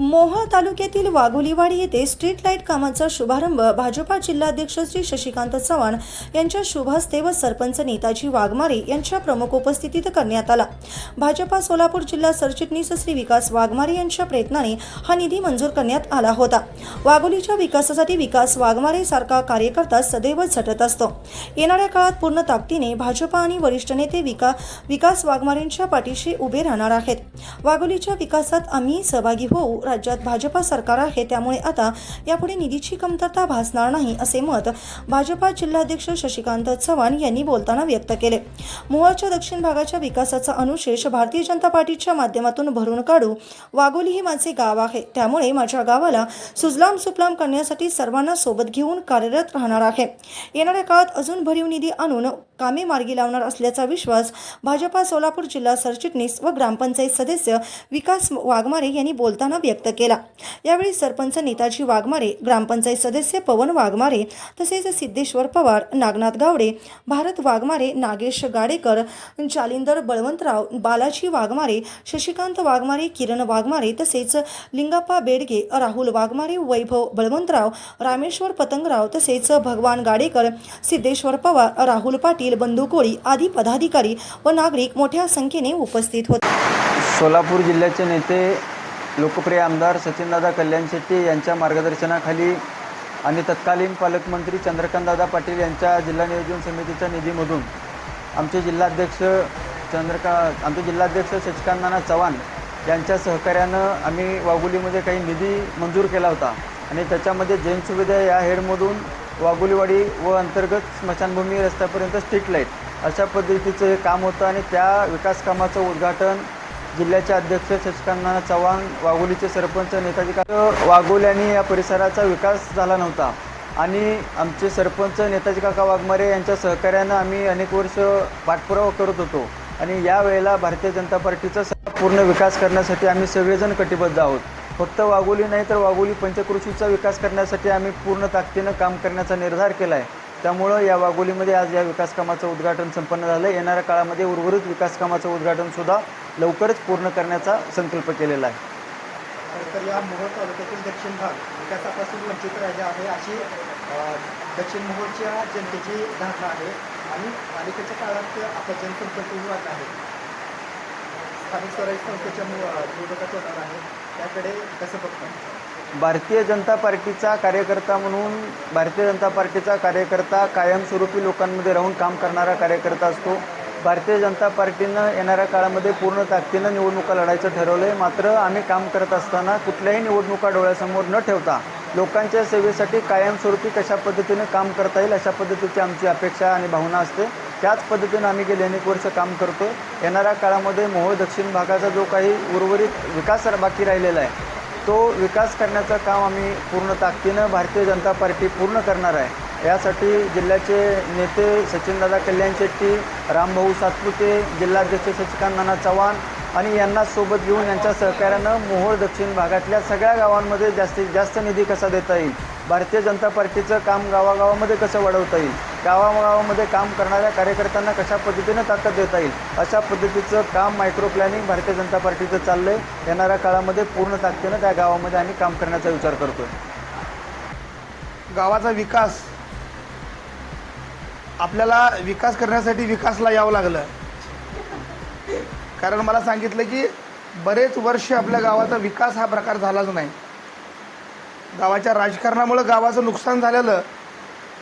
मोहोळ तालुक्यातील वाघोलीवाडी येथे street light कामाचा शुभारंभ भाजपा जिल्हाध्यक्ष श्री शशिकांत चव्हाण यांच्या शुभहस्ते व सरपंच नेताजी वाघमारे यांच्या प्रमुख उपस्थितीत करण्यात आला. भाजपा सोलापूर जिल्हा सरचिटणीस श्री विकास वाघमारे यांच्या प्रयत्नाने हा निधी मंजूर करण्यात आला होता. वाघोलीच्या विकासासाठी विकास वाघमारे सारखा कार्यकर्ता सदैव झटत असतो. येणाऱ्या काळात पूर्ण ताकदीने भाजपा आणि वरिष्ठ नेते विका विकास वाघमारेंच्या पाठीशी उभे राहणार आहेत. वाघोलीच्या विकासात आम्ही सहभागी होऊ राज्यात भाजपा सरकार आहे त्यामुळे आता यापुढे निधीची कमतरता भासणार नाही असे मत भाजपा जिल्हाध्यक्ष शशिकांत चव्हाण यांनी बोलताना व्यक्त केले. मुळाच्या दक्षिण भागाच्या विकासाचा अनुशेष भारतीय जनता पार्टीच्या माध्यमातून भरून काढू वाघोली हे माझे गाव आहे. त्यामुळे माझ्या गावाला सुजलाम सुफलाम करण्यासाठी सर्वांना सोबत घेऊन कार्यरत राहणार आहे. येणाऱ्या काळात अजून भरीव निधी आणून कामे मार्गी लावणार असल्याचा विश्वास भाजपा सोलापूर जिल्हा सरचिटणीस व ग्रामपंचायत सदस्य विकास वाघमारे यांनी बोलताना व्यक्त केला. यावेळी सरपंच नेताजी वाघमारे ग्रामपंचायत सदस्य पवन वाघमारे तसेच सिद्धेश्वर पवार नागनाथ गावडे भारत वाघमारे नागेश गाडेकर जालिंदर बळवंतराव बालाजी वाघमारे शशिकांत वाघमारे किरण वाघमारे तसेच लिंगाप्पा बेडगे राहुल वाघमारे वैभव बळवंतराव रामेश्वर पतंगराव तसेच भगवान गाडेकर सिद्धेश्वर पवार राहुल पाटील बंधू कोळी आदी पदाधिकारी व नागरिक मोठ्या संख्येने उपस्थित होते. सोलापूर जिल्ह्याचे नेते लोकप्रिय आमदार सचिनदादा कल्याण शेट्टी यांच्या मार्गदर्शनाखाली आणि तत्कालीन पालकमंत्री चंद्रकांतदादा पाटील यांच्या जिल्हा नियोजन समितीच्या निधीमधून आमचे जिल्हाध्यक्ष चंद्रका आमचे जिल्हाध्यक्ष शशिकांत नाना चव्हाण यांच्या सहकार्यानं आम्ही वाघोलीमध्ये काही निधी मंजूर केला होता. आणि त्याच्यामध्ये जैन सुविधा या हेडमधून वाघोलीवाडी व अंतर्गत स्मशानभूमी रस्त्यापर्यंत स्ट्रीट लाइट अशा पद्धतीचं हे काम होतं आणि त्या विकास कामाचं उद्घाटन जिल्ह्याचे अध्यक्ष शशिकांत चव्हाण वाघोलीचे सरपंच नेताजी का वाघोल्याने या परिसराचा विकास झाला नव्हता. आणि आमचे सरपंच नेताजी काका वाघमारे यांच्या सहकार्यानं आम्ही अनेक वर्ष पाठपुरावा करत होतो. आणि यावेळेला भारतीय जनता पार्टीचा पूर्ण विकास करण्यासाठी आम्ही सगळेजण कटिबद्ध आहोत. फक्त वाघोली नाही तर वाघोली पंचकृषीचा विकास करण्यासाठी आम्ही पूर्ण ताकदीनं काम करण्याचा निर्धार केला आहे त्यामुळं या वाघोलीमध्ये आज या विकासकामाचं उद्घाटन संपन्न झालं येणाऱ्या काळामध्ये उर्वरित विकासकामाचं उद्घाटनसुद्धा लवकरच पूर्ण करण्याचा संकल्प केलेला आहे. तर या मोहोळ तालुक्यातील दक्षिण भाग विकासापासून वंचित राहिला आहे अशी दक्षिण मोहोळच्या जनतेची धारणा आहे आणि अलीकडच्या काळात आता जनसंपर्क विभाग आहे. स्थानिक स्वराज्य संस्थेच्या निवडणुका होणार आहे त्याकडे कसं बघतात भारतीय जनता पार्टीचा कार्यकर्ता म्हणून भारतीय जनता पार्टीचा कार्यकर्ता कायमस्वरूपी लोकांमध्ये राहून काम करणारा कार्यकर्ता असतो. भारतीय जनता पार्टीनं येणाऱ्या काळामध्ये पूर्ण ताकदीनं निवडणुका लढायचं ठरवलं आहे मात्र आम्ही काम करत असताना कुठल्याही निवडणुका डोळ्यासमोर न ठेवता लोकांच्या सेवेसाठी कायमस्वरूपी कशा पद्धतीने काम करता येईल अशा पद्धतीची आमची अपेक्षा आणि भावना असते. त्याच पद्धतीनं आम्ही गेले अनेक वर्ष काम करतो. येणाऱ्या काळामध्ये मोहोळ दक्षिण भागाचा जो काही उर्वरित विकास बाकी राहिलेला आहे तो विकास करण्याचं काम आम्ही पूर्ण ताकदीनं भारतीय जनता पार्टी पूर्ण करणार आहे. यासाठी जिल्ह्याचे नेते सचिनदादा कल्याण शेट्टी रामभाऊ सातपुते जिल्हाध्यक्ष शशिकांत नाना चव्हाण आणि यांना सोबत घेऊन यांच्या सहकार्यानं मोहोळ दक्षिण भागातल्या सगळ्या गावांमध्ये जास्तीत जास्त निधी कसा देता येईल? भारतीय जनता पार्टीचं काम गावागावामध्ये कसं वाढवता येईल? गावागावामध्ये काम करणाऱ्या कार्यकर्त्यांना कशा पद्धतीनं ताकद देता येईल? अशा पद्धतीचं काम मायक्रो प्लॅनिंग भारतीय जनता पार्टीचं चाललं आहे येणाऱ्या काळामध्ये पूर्ण ताकदीनं त्या गावामध्ये आम्ही काम करण्याचा विचार करतो गावाचा विकास आपल्याला विकास करण्यासाठी विकासला यावं लागलं. कारण मला सांगितलं की बरेच वर्ष आपल्या गावाचा विकास हा प्रकार झालाच नाही. गावाच्या राजकारणामुळं गावाचं नुकसान झालेलं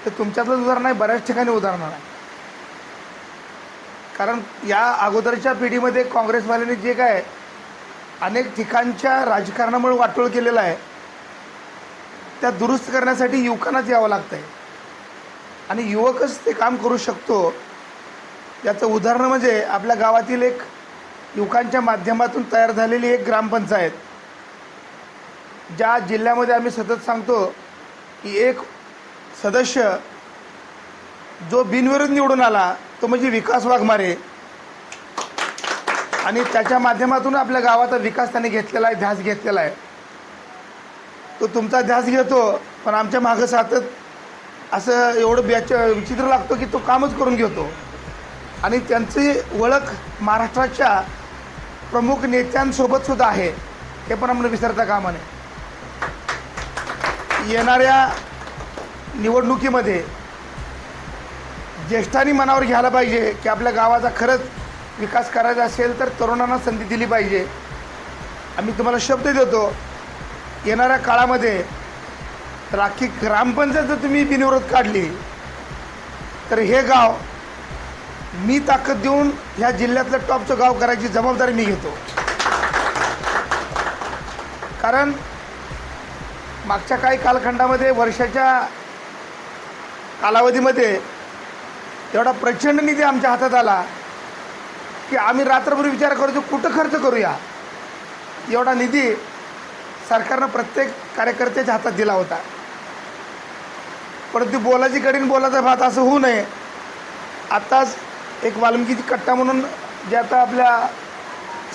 ते तुमच्यातलंच उदाहरण नाही बऱ्याच ठिकाणी उदाहरण आहे. कारण या अगोदरच्या पिढीमध्ये काँग्रेसवाल्यांनी जे काय अनेक ठिकाणच्या राजकारणामुळे वाटोळ केलेलं आहे त्या दुरुस्त करण्यासाठी युवकांनाच यावं लागतं आहे आणि युवकच ते काम करू शकतो. याचं उदाहरण म्हणजे आपल्या गावातील एक युवकांच्या माध्यमातून तयार झालेली एक ग्रामपंचायत. ज्या जिल्ह्यामध्ये आम्ही सतत सांगतो की एक सदस्य जो बिनविरोध निवडून आला तो म्हणजे विकास वाघमारे. आणि त्याच्या माध्यमातून आपल्या गावाचा विकास त्याने घेतलेला आहे ध्यास घेतलेला आहे. तो तुमचा ध्यास घेतो पण आमच्या मागं सातत असं एवढं ब्याच विचित्र लागतो की तो कामच करून घेतो. आणि त्यांची ओळख महाराष्ट्राच्या प्रमुख नेत्यांसोबत सुद्धा आहे. हे पण आपण विसरता कामा नये. येणाऱ्या निवडणुकीमध्ये ज्येष्ठांनी मनावर घ्यायला पाहिजे की आपल्या गावाचा खरंच विकास करायचा असेल तर तरुणांना संधी दिली पाहिजे. आम्ही तुम्हाला शब्द देतो येणाऱ्या काळामध्ये तर अख्खी ग्रामपंचायत जर तुम्ही बिनविरोध काढली तर हे गाव मी ताकद देऊन ह्या जिल्ह्यातलं टॉपचं गाव करायची जबाबदारी मी घेतो. कारण मागच्या काही कालखंडामध्ये वर्षाच्या कालावधीमध्ये एवढा प्रचंड निधी आमच्या हातात आला की आम्ही रात्रभर विचार करतो कुठं खर्च करूया? एवढा निधी सरकारनं प्रत्येक कार्यकर्त्याच्या हातात दिला होता. परंतु बोलाची कठीण बोलाचा भात असं होऊ नये. आत्ताच एक वाल्मिकीची कट्टा म्हणून जे आता आपल्या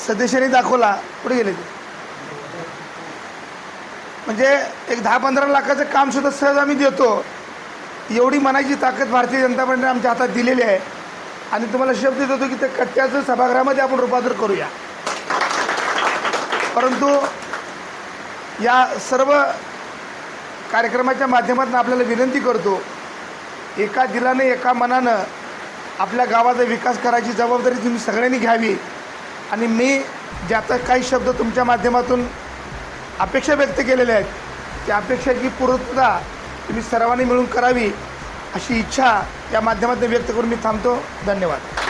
सदस्यांनी दाखवला कुठे गेले ते? म्हणजे एक दहा पंधरा लाखाचं कामसुद्धा सहज आम्ही देतो. एवढी मनाची ताकद भारतीय जनता पार्टीने आमच्या हातात दिलेली आहे. आणि तुम्हाला शब्द देतो की त्या कट्ट्याचं सभागृहामध्ये आपण रूपांतर करूया. परंतु या सर्व कार्यक्रमाच्या माध्यमातून आपल्याला विनंती करतो एका दिलाने एका मनानं आपल्या गावाचा विकास करायची जबाबदारी तुम्ही सगळ्यांनी घ्यावी. आणि मी ज्याचा काही शब्द तुमच्या माध्यमातून अपेक्षा व्यक्त केलेल्या आहेत त्या अपेक्षाची पूर्तता तुम्ही सर्वांनी मिळून करावी अशी इच्छा या माध्यमातून व्यक्त करून मी थांबतो. धन्यवाद.